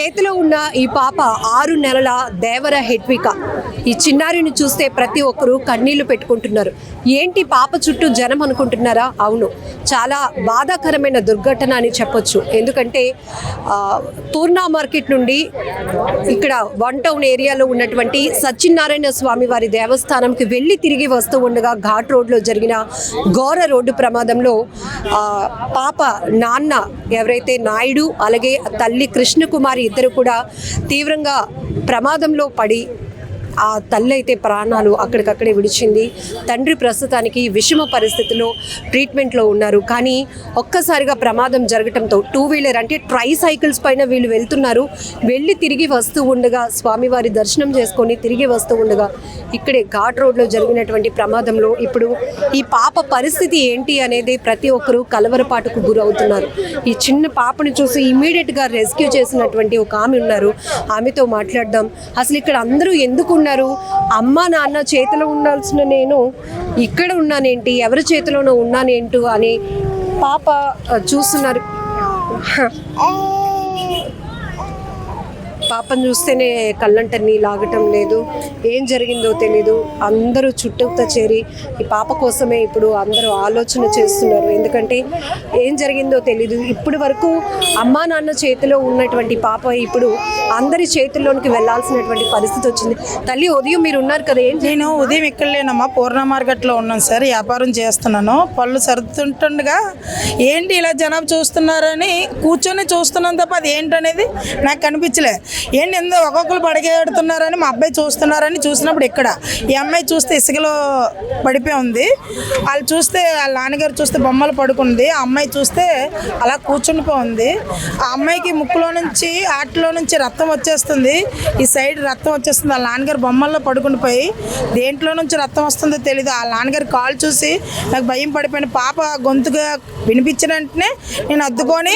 చేతిలో ఉన్న ఈ పాప ఆరు నెలల దేవర హెట్విక ఈ చిన్నారిని చూస్తే ప్రతి ఒక్కరూ కన్నీళ్ళు పెట్టుకుంటున్నారు. ఏంటి పాప చుట్టూ జనం అనుకుంటున్నారా? అవును. చాలా బాధాకరమైన దుర్ఘటన అని చెప్పొచ్చు. ఎందుకంటే తూర్నా మార్కెట్ నుండి ఇక్కడ వన్ టౌన్ ఏరియాలో ఉన్నటువంటి సత్యనారాయణ స్వామి వారి దేవస్థానంకి వెళ్ళి తిరిగి వస్తూ ఉండగా ఘాట్ రోడ్లో జరిగిన ఘోర రోడ్డు ప్రమాదంలో పాప నాన్న ఎవరైతే నాయుడు అలాగే తల్లి కృష్ణకుమారి ఇద్దరు కూడా తీవ్రంగా ప్రమాదంలో పడి ఆ తల్లి అయితే ప్రాణాలు అక్కడికక్కడే విడిచింది. తండ్రి ప్రస్తుతానికి విషమ పరిస్థితిలో ట్రీట్మెంట్లో ఉన్నారు. కానీ ఒక్కసారిగా ప్రమాదం జరగటంతో టూ వీలర్ అంటే ట్రై సైకిల్స్ పైన వీళ్ళు వెళ్తున్నారు. వెళ్ళి తిరిగి వస్తూ ఉండగా స్వామివారి దర్శనం చేసుకొని తిరిగి వస్తూ ఉండగా ఇక్కడే ఘాట్ రోడ్లో జరిగినటువంటి ప్రమాదంలో ఇప్పుడు ఈ పాప పరిస్థితి ఏంటి అనేది ప్రతి ఒక్కరూ కలవరపాటుకు గురవుతున్నారు. ఈ చిన్న పాపని చూసి ఇమీడియట్గా రెస్క్యూ చేసినటువంటి ఒక ఆమె ఉన్నారు. ఆమెతో మాట్లాడదాం. అసలు ఇక్కడ అందరూ ఎందుకు ఉన్నారు. అమ్మ నాన్న చేతిలో ఉండాల్సిన నేను ఇక్కడ ఉన్నానేంటి? ఎవరి చేతిలోనో ఉన్నానేంటు అని పాప చూస్తున్నారు. పాపను చూస్తేనే కళ్ళంట లాగటం లేదు. ఏం జరిగిందో తెలీదు. అందరూ చుట్టూతో చేరి ఈ పాప కోసమే ఇప్పుడు అందరూ ఆలోచన చేస్తున్నారు. ఎందుకంటే ఏం జరిగిందో తెలీదు. ఇప్పటి వరకు అమ్మా నాన్న చేతిలో ఉన్నటువంటి పాప ఇప్పుడు అందరి చేతుల్లోనికి వెళ్ళాల్సినటువంటి పరిస్థితి వచ్చింది. తల్లి ఉదయం మీరు ఉన్నారు కదా ఏం నేను ఉదయం ఇక్కడ లేనమ్మా పూర్ణ మార్కెట్లో ఉన్నాను సార్ వ్యాపారం చేస్తున్నాను. పళ్ళు సర్దుతుండగా ఏంటి ఇలా జనాభా చూస్తున్నారని కూర్చొని చూస్తున్నాను తప్ప అది ఏంటనేది నాకు కనిపించలే. ఏంటి ఎందు ఒక్కొక్కరు పడిగేడుతున్నారని మా అబ్బాయి చూస్తున్నారని చూసినప్పుడు ఇక్కడ ఈ అమ్మాయి చూస్తే ఇసుకలో పడిపోయి ఉంది. వాళ్ళు చూస్తే వాళ్ళ నాన్నగారు చూస్తే బొమ్మలు పడుకుంది. ఆ అమ్మాయి చూస్తే అలా కూర్చుండిపోయి ఉంది. ఆ అమ్మాయికి ముక్కులో నుంచి ఆటలో నుంచి రక్తం వచ్చేస్తుంది. ఈ సైడ్ రక్తం వచ్చేస్తుంది. వాళ్ళ నాన్నగారు బొమ్మల్లో పడుకుండిపోయి దేంట్లో నుంచి రక్తం వస్తుందో తెలియదు వాళ్ళ నాన్నగారు కాల్ చూసి నాకు భయం పడిపోయిన పాప గొంతుగా వినిపించిన వెంటనే నేను అద్దుకొని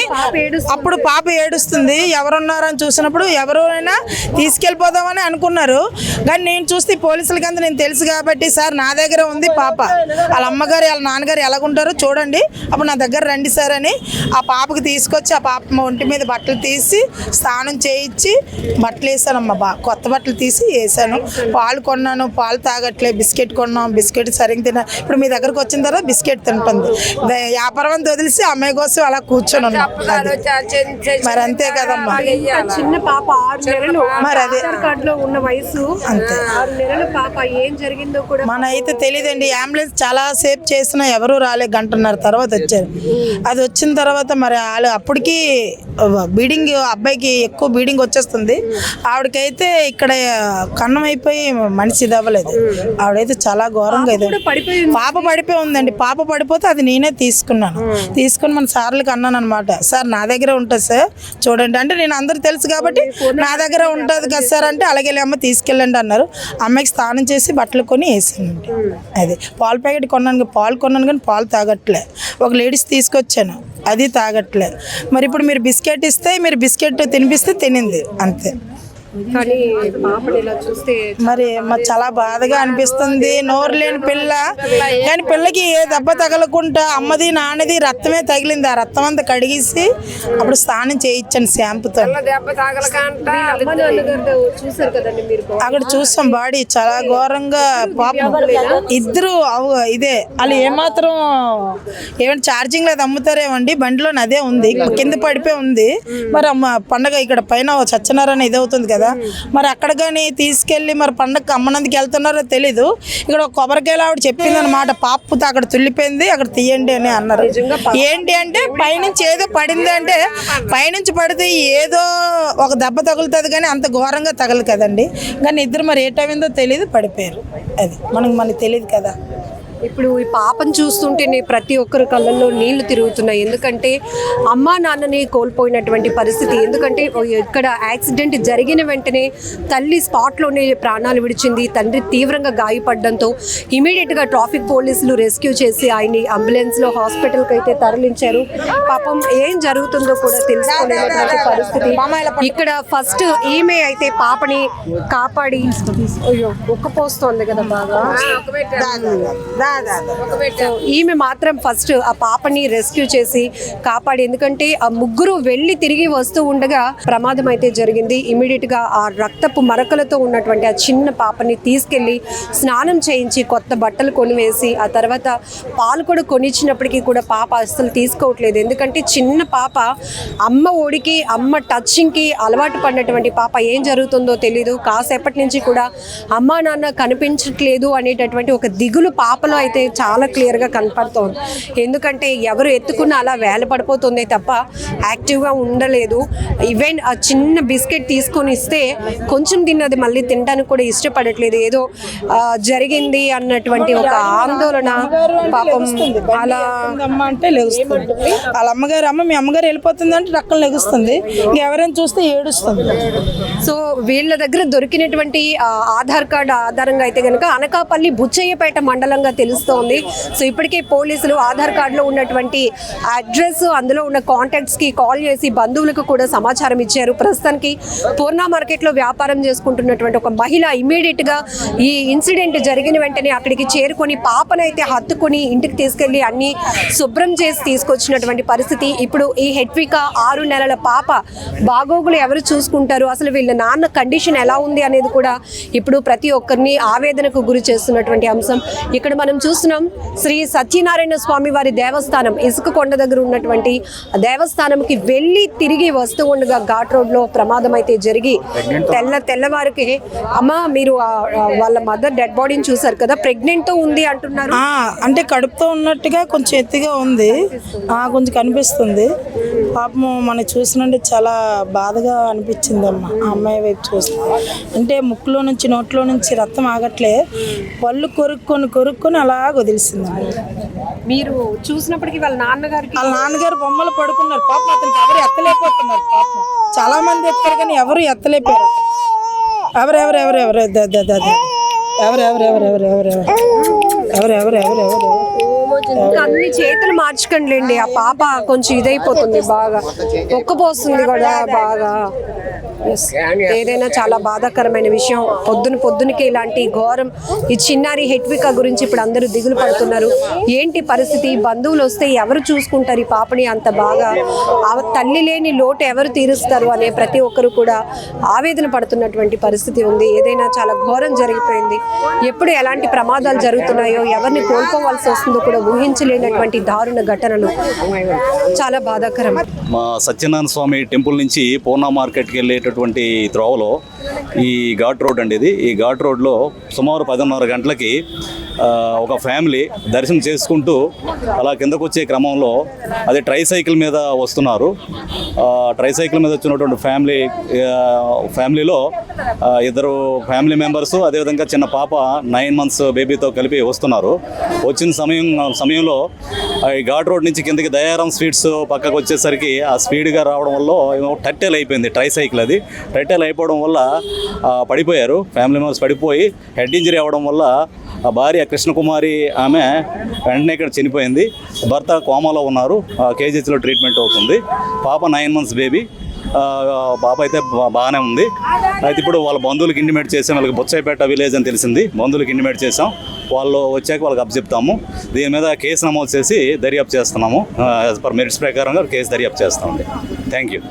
అప్పుడు పాప ఏడుస్తుంది. ఎవరున్నారని చూసినప్పుడు ఎవరైనా తీసుకెళ్ళిపోదామని అనుకున్నారు. కానీ నేను చూస్తే పోలీసులకి అంతా నేను తెలుసు కాబట్టి సార్ నా దగ్గర ఉంది పాప. వాళ్ళ అమ్మగారు వాళ్ళ నాన్నగారు ఎలాగుంటారో చూడండి. అప్పుడు నా దగ్గర రండి సార్ అని ఆ పాపకి తీసుకొచ్చి ఆ పాప మా ఒంటి మీద బట్టలు తీసి స్నానం చేయించి బట్టలు వేసానమ్మా బా కొత్త బట్టలు తీసి వేసాను. పాలు కొన్నాను పాలు తాగట్లే బిస్కెట్ కొన్నాం బిస్కెట్ సరిగ్గా తిన్నా. ఇప్పుడు మీ దగ్గరకు వచ్చిన తర్వాత బిస్కెట్ తింటుంది. వ్యాపారం అంతా వదిలేసి అమ్మాయి కోసం అలా కూర్చొని ఉన్నాం. మరి అంతే కదమ్మా. చిన్న పాప ఆరు నెలలు మరి అదే. ఆధార్ కార్డులో ఉన్న వయసు. అంతే. ఆరు నెలల పాప ఏం జరిగిందో కూడా మన అయితే తెలియదండి అంబులెన్స్ చాలా సేపు చేసినా ఎవరు రాలే గంటన్నర తర్వాత వచ్చారు. అది వచ్చిన తర్వాత మరి వాళ్ళు అప్పటికి బీడింగ్ అబ్బాయికి ఎక్కువ బీడింగ్ వచ్చేస్తుంది. ఆవిడకైతే ఇక్కడ కన్నం అయిపోయి మనిషి ఇదవ్వలేదు ఆవిడైతే చాలా ఘోరంగా ఇది. పడిపోయి పాప పడిపోయి ఉందండి. పాప పడిపోతే అది నేనే తీసుకున్నాను. తీసుకుని మన సార్లకి అన్నాను అనమాట సార్ నా దగ్గర ఉంటుంది సార్. చూడండి. అంటే నేను అందరు తెలుసు కాబట్టి నా దగ్గర ఉంటుంది కదా సార్ అంటే అలాగే అమ్మ తీసుకెళ్ళండి అన్నారు. అమ్మాయికి స్నానం చేసి బట్టలు కొని వేసానండి. అది పాల ప్యాకెట్ కొన్నాను పాలు కొన్నాను కానీ పాలు తాగట్లే. ఒక లేడీస్ తీసుకొచ్చాను అది తాగట్లే. మరి ఇప్పుడు మీరు బిస్కెట్ ఇస్తే మీరు బిస్కెట్ తినిపిస్తే తినింది అంతే. కానీ పాపని ఇలా చూస్తే మరి చాలా బాధగా అనిపిస్తుంది. నోరు లేని పిల్ల. కానీ పిల్లకి ఏ దెబ్బ తగలకుండా అమ్మది నాన్నది రక్తమే తగిలింది. ఆ రక్తం అంతా కడిగేసి అప్పుడు స్నానం చేయించాను షాంపుతో అమ్మ నాన్నగారు చూసారు కదండి మీరు అక్కడ చూస్తాం బాడీ. చాలా ఘోరంగా పాపం. ఇద్దరు అవు ఇదే. వాళ్ళు ఏమాత్రం ఏమైనా ఛార్జింగ్ లేదు అమ్ముతారేమండి? బండిలో అదే ఉంది. కింద పడిపోయి ఉంది. మరి అమ్మ పండగ ఇక్కడ పైన సత్యనారాయణ ఇది అవుతుంది కదా? మరి అక్కడ కానీ తీసుకెళ్ళి మరి పండగ అమ్మనందుకు వెళ్తున్నారో తెలీదు. ఇక్కడ ఒక కొబ్బరికాయలు ఆవిడ చెప్పింది అనమాట పాపుతో అక్కడ తుల్లిపోయింది అక్కడ తీయండి అని అన్నారు. ఏంటి అంటే పైనుంచి ఏదో పడింది అంటే పైనుంచి పడితే ఏదో ఒక దెబ్బ తగులుతుంది కానీ అంత ఘోరంగా తగలదు కదండి కానీ ఇద్దరు మరి ఏ టైం ఏందో తెలియదు పడిపోయారు. అది మనకి మనకి తెలియదు కదా. ఇప్పుడు ఈ పాపను చూస్తుంటేనే ప్రతి ఒక్కరి కళ్ళల్లో నీళ్ళు తిరుగుతున్నాయి. ఎందుకంటే అమ్మా నాన్నని కోల్పోయినటువంటి పరిస్థితి. ఎందుకంటే ఇక్కడ యాక్సిడెంట్ జరిగిన వెంటనే తల్లి స్పాట్లోనే ప్రాణాలు విడిచింది. తండ్రి తీవ్రంగా గాయపడడంతో ఇమీడియట్గా ట్రాఫిక్ పోలీసులు రెస్క్యూ చేసి ఆయన్ని అంబులెన్స్లో హాస్పిటల్కి అయితే తరలించారు. పాపం ఏం జరుగుతుందో కూడా తెలుసుకోలేనటువంటి పరిస్థితి. ఇక్కడ ఫస్ట్ ఈమె అయితే పాపని కాపాడి అయ్యో ఉక్కపోస్తోంది కదా బాగా. సో ఈమె మాత్రం ఫస్ట్ ఆ పాపని రెస్క్యూ చేసి కాపాడి ఎందుకంటే ఆ ముగ్గురు వెళ్ళి తిరిగి వస్తూ ఉండగా ప్రమాదం అయితే జరిగింది. ఇమీడియట్గా ఆ రక్తపు మరకలతో ఉన్నటువంటి ఆ చిన్న పాపని తీసుకెళ్ళి స్నానం చేయించి కొత్త బట్టలు కొనివేసి ఆ తర్వాత పాలు కూడా కొనిచ్చినప్పటికీ కూడా పాప అస్సలు తీసుకోవట్లేదు. ఎందుకంటే చిన్న పాప అమ్మ ఒడికి అమ్మ టచ్చింగ్కి అలవాటు పడినటువంటి పాప ఏం జరుగుతుందో తెలీదు. కాసేపటి నుంచి కూడా అమ్మా నాన్న కనిపించట్లేదు అనేటటువంటి ఒక దిగులు పాపలో అయితే చాలా క్లియర్గా కనపడుతోంది. ఎందుకంటే ఎవరు ఎత్తుకున్న అలా వేల పడిపోతుంది తప్ప యాక్టివ్గా ఉండలేదు. ఈవెన్ ఆ చిన్న బిస్కెట్ తీసుకొని ఇస్తే కొంచెం తిన్నది మళ్ళీ తినడానికి కూడా ఇష్టపడట్లేదు. ఏదో జరిగింది అన్నటువంటి ఒక ఆందోళన పాపం అలా అమ్మ అంటే లెగుస్తుంది వాళ్ళ అమ్మగారు అమ్మ మీ అమ్మగారు వెళ్ళిపోతుంది అంటే రక్కలు లెగుస్తుంది. ఎవరైనా చూస్తే ఏడుస్తుంది. సో వీళ్ళ దగ్గర దొరికినటువంటి ఆధార్ కార్డు ఆధారంగా అయితే కనుక అనకాపల్లి బుచ్చయ్యపేట మండలంగా తెలుస్తోంది. సో ఇప్పటికే పోలీసులు ఆధార్ కార్డులో ఉన్నటువంటి అడ్రస్ అందులో ఉన్న కాంటాక్ట్స్కి కాల్ చేసి బంధువులకు కూడా సమాచారం ఇచ్చారు. ప్రస్తుతానికి పూర్ణ మార్కెట్లో వ్యాపారం చేసుకుంటున్నటువంటి ఒక మహిళ ఇమీడియట్గా ఈ ఇన్సిడెంట్ జరిగిన వెంటనే అక్కడికి చేరుకొని పాపనైతే హత్తుకొని ఇంటికి తీసుకెళ్ళి అన్ని శుభ్రం చేసి తీసుకొచ్చినటువంటి పరిస్థితి. ఇప్పుడు ఈ హెట్విక ఆరు నెలల పాప బాగోగులు ఎవరు చూసుకుంటారు? అసలు వీళ్ళ నాన్న కండిషన్ ఎలా ఉంది అనేది కూడా ఇప్పుడు ప్రతి ఒక్కరిని ఆవేదనకు గురి చేస్తున్నటువంటి అంశం. ఇక్కడ మనం చూస్తున్నాం శ్రీ సత్యనారాయణ స్వామి వారి దేవస్థానం ఇసుక కొండ దగ్గర ఉన్నటువంటి ఆ దేవస్థానంకి వెళ్ళి తిరిగి వస్తూ ఉండగా ఘాట్ రోడ్లో ప్రమాదం అయితే జరిగి తెల్ల తెల్లవారికి అమ్మ మీరు వాళ్ళ మదర్ డెడ్ బాడీని చూసారు కదా ప్రెగ్నెంట్తో ఉంది అంటున్నారు. ఆ, అంటే కడుపుతో ఉన్నట్టుగా కొంచెం ఎత్తుగా ఉంది. ఆ, కొంచెం కనిపిస్తుంది. పాపం మనం చూసినంటే చాలా బాధగా అనిపించింది అమ్మ ఆ అమ్మాయి వైపు చూస్తే. అంటే ముక్కులో నుంచి నోట్లో నుంచి రక్తం ఆగట్లే. పళ్ళు కొరుక్కొని కొరుక్కొని అలా తెలిసింది మీరు చూసినప్పటికీ వాళ్ళ నాన్నగారికి వాళ్ళ నాన్నగారు బొమ్మలు పడుకున్నారు పాపం అతనికి ఎవరు ఎత్తలేకపోతున్నారు పాపం చాలా మంది ఎత్తారు కానీ ఎవరు ఎత్తలేపారు ఎవరెవరు ఎవరు ఎవరు ఎవరు ఎవరు ఎవరు ఎవరు ఎవరు ఎవరు ఎవరు ఎవరు అన్ని చేతులు మార్చుకోండి ఆ పాప కొంచెం ఇదైపోతుంది బాగా ఒక్కపోస్తుంది కూడా బాగా ఏదైనా చాలా బాధాకరమైన విషయం పొద్దున పొద్దునకి ఇలాంటి ఘోరం ఈ చిన్నారి హెట్విక గురించి ఇప్పుడు అందరూ దిగులు పడుతున్నారు. ఏంటి పరిస్థితి? బంధువులు వస్తే ఎవరు చూసుకుంటారు ఈ పాపని అంత బాగా? ఆ తల్లి లేని లోటు ఎవరు తీరుస్తారు అనే ప్రతి ఒక్కరు కూడా ఆవేదన పడుతున్నటువంటి పరిస్థితి ఉంది. ఏదైనా చాలా ఘోరం జరిగిపోయింది. ఎప్పుడు ఎలాంటి ప్రమాదాలు జరుగుతున్నాయో ఎవరిని కోల్పోవాల్సి వస్తుందో కూడా ఊహించలేనటువంటి దారుణ ఘటనలు. చాలా బాధాకరం. మా సత్యనారాయణ స్వామి టెంపుల్ నుంచి పూర్ణ మార్కెట్కి వెళ్ళేటటువంటి త్రోవలో ఈ ఘాట్ రోడ్ అండి ఇది. ఈ ఘాట్ రోడ్లో సుమారు పదిన్నర గంటలకి ఒక ఫ్యామిలీ దర్శనం చేసుకుంటూ అలా కిందకు వచ్చే క్రమంలో అది ట్రై సైకిల్ మీద వస్తున్నారు. ట్రై సైకిల్ మీద వచ్చినటువంటి ఫ్యామిలీ ఫ్యామిలీలో ఇద్దరు ఫ్యామిలీ మెంబర్స్ అదేవిధంగా చిన్న పాప నైన్ మంత్స్ బేబీతో కలిపి వస్తున్నారు. వచ్చిన సమయం సమయంలో ఆ, ఈ ఘాట్ రోడ్ నుంచి కిందకి దయారాం స్వీట్స్ పక్కకు వచ్చేసరికి ఆ స్పీడ్గా రావడం వల్ల ఏమో టట్టెల్ అయిపోయింది ట్రై సైకిల్ అది. టట్టెల్ అయిపోవడం వల్ల పడిపోయారు. ఫ్యామిలీ మెంబర్స్ పడిపోయి హెడ్ ఇంజరీ అవ్వడం వల్ల ఆ భార్య కృష్ణకుమారి ఆమె వెంటనే ఇక్కడ చనిపోయింది. భర్త కోమాలో ఉన్నారు. కేజీహెచ్లో ట్రీట్మెంట్ అవుతుంది. పాప నైన్ మంత్స్ బేబీ. పాప అయితే బాగానే ఉంది. అయితే ఇప్పుడు వాళ్ళ బంధువులకు ఇంటిమేట్ చేసాం. వాళ్ళకి బొచ్చాయిపేట విలేజ్ అని తెలిసింది. బంధువులకు ఇంటిమేట్ చేసాం. వాళ్ళు వచ్చాక వాళ్ళకి అప్పచెప్తాము దీని మీద కేసు నమోదు చేసి దర్యాప్తు చేస్తున్నాము. యాజ్ పర్ మెరిట్స్ ప్రకారంగా కేసు దర్యాప్తు చేస్తామండి. Thank you